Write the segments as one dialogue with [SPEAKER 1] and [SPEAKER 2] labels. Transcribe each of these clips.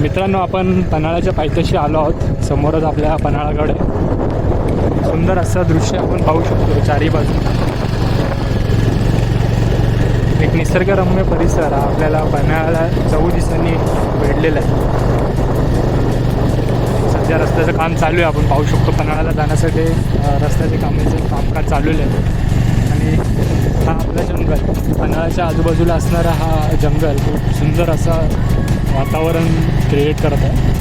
[SPEAKER 1] मित्रांनो आपण पन्हाळ्याच्या पायथ्याशी आलो आहोत. समोरच आपल्या पन्हाळागड आहे. सुंदर असं दृश्य आपण पाहू शकतो चारी बाजू. एक निसर्गरम्य परिसर हा आपल्याला पन्हाळ्याला चौ दिवसांनी भेटलेला आहे. सध्या रस्त्याचं काम चालू आहे. आपण पाहू शकतो पन्हाळ्याला जाण्यासाठी रस्त्याचे कामाचं कामकाज चालू आहे आणि हा आपलं जंगल. पन्हाळ्याच्या आजूबाजूला असणारा हा जंगल खूप सुंदर असा वातावरण क्रिएट करत आहे.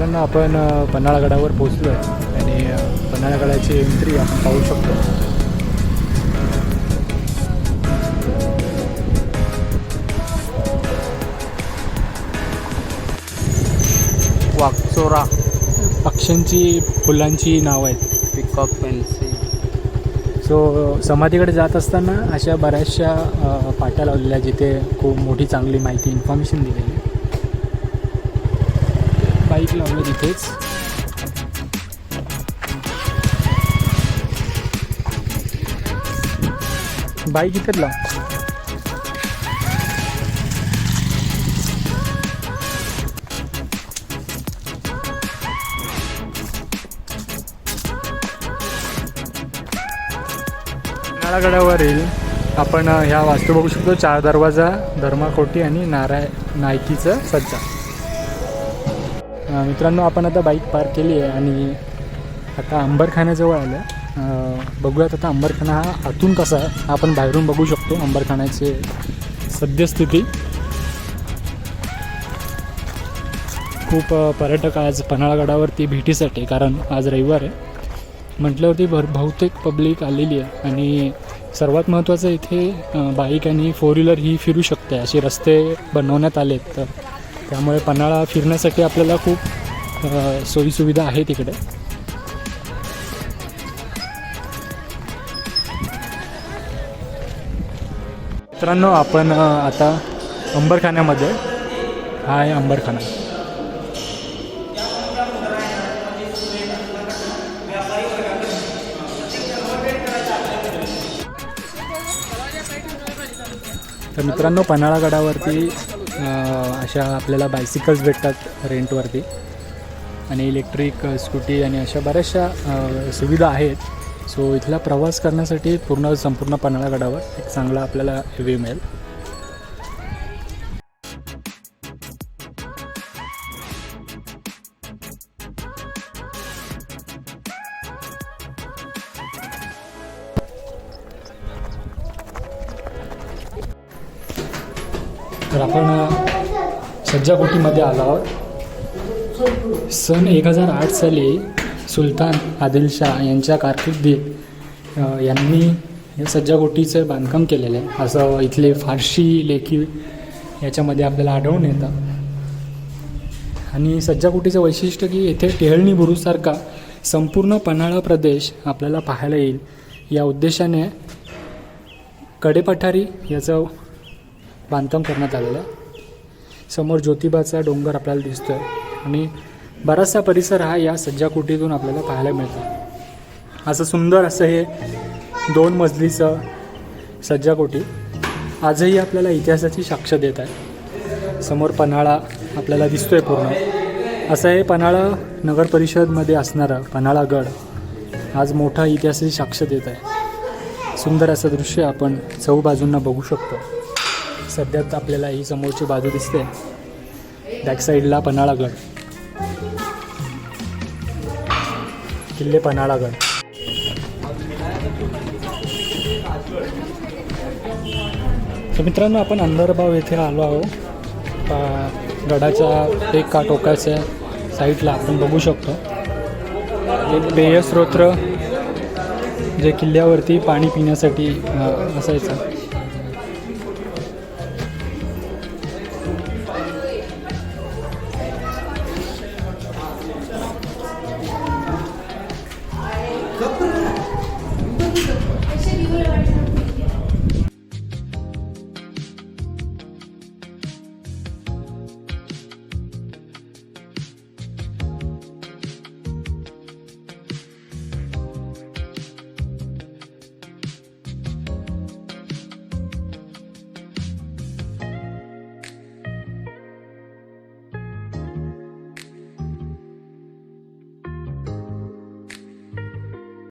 [SPEAKER 1] मित्रांनो आपण पन्हाळगडावर पोहोचलो आहे आणि पन्हाळगडाची एंट्री आपण पाहू शकतो.
[SPEAKER 2] वाकचोरा.
[SPEAKER 1] पक्ष्यांची फुलांची नावं आहेत.
[SPEAKER 2] पिकॉक पेन्सिल
[SPEAKER 1] सो समाधीकडे जात असताना अशा बऱ्याचशा पाट्या लावलेल्या जिथे खूप मोठी चांगली माहिती इन्फॉर्मेशन दिलेली. बाईक लावलं तिथेच. बाईक इथेच लाव. पन्हाळगडावरील आपण ह्या वास्तू बघू शकतो. चार दरवाजा धर्माकोटी आणि नाराय नायकीचं सज्जा. मित्रांनो आपण आता बाईक पार्क केली आहे आणि आता अंबरखान्याजवळ आलं आहे. बघूयात आता अंबरखाना हा आतून कसा आहे. आपण बाहेरून बघू शकतो अंबरखान्याचे सद्यस्थिती. खूप पर्यटक आज पन्हाळगडावरती भेटीसाठी कारण आज रविवार आहे. म्हटल्यावरती भर बहुतेक पब्लिक आलेली आहे आणि सर्वात महत्त्वाचं इथे बाईक आणि फोर व्हीलर ही फिरू शकते. असे रस्ते बनवण्यात आलेत. तर त्यामुळे पन्हाळा फिरण्यासाठी आपल्याला खूप सोयीसुविधा आहे तिकडे मित्रांनो आपण आता अंबरखान्यामध्ये आहे. हा आहे अंबरखाना तर मित्रांनो पन्हाळागडावरती गडावरती अशा आपल्याला बायसिकल्स भेटतात रेंटवरती आणि इलेक्ट्रिक स्कूटी आणि अशा बऱ्याचशा सुविधा आहेत. सो इथला प्रवास करण्यासाठी पूर्ण संपूर्ण पन्हाळागडावर एक चांगला आपल्याला व्ह्यू मिळेल. तर आपण सज्जाकोटीमध्ये आलो आहोत. सन एक हजार आठ साली सुलतान आदिलशाह यांच्या कारकिर्दीत यांनी या सज्जाकोटीचं बांधकाम केलेलं आहे. असं इथले फारशी लेखी याच्यामध्ये आपल्याला आढळून येतं. आणि सज्जाकोटीचं वैशिष्ट्य की येथे टेहळणी बुरुजसारखा संपूर्ण पन्हाळा प्रदेश आपल्याला पाहायला येईल. या उद्देशाने कडेपठारी याचं बांधकाम करण्यात आलेलं आहे. समोर ज्योतिबाचा डोंगर आपल्याला दिसतोय. आणि बराचसा परिसर हा या सज्जाकोटीतून आपल्याला पाहायला मिळतो असं सुंदर असं हे दोन मजलीचं सज्जाकोटी आजही आपल्याला इतिहासाची साक्ष देत आहे. समोर पन्हाळा आपल्याला दिसतोय पूर्ण. असं हे पन्हाळा नगर परिषदमध्ये असणारं पन्हाळा गड आज मोठा इतिहासाची साक्ष देत आहे. सुंदर असं दृश्य आपण चौबाजूंना बघू शकतो. सध्यात आपल्याला ही समोरची बाजू दिसते. बॅक साईडला पन्हाळागड. किल्ले पन्हाळागड. तर मित्रांनो आपण अंधरबाव येथे आलो आहोत. गडाच्या एका टोकाच्या साईडला आपण बघू शकतो. एक पेयस्रोत्र जे किल्ल्यावरती पाणी पिण्यासाठी असायचं. Как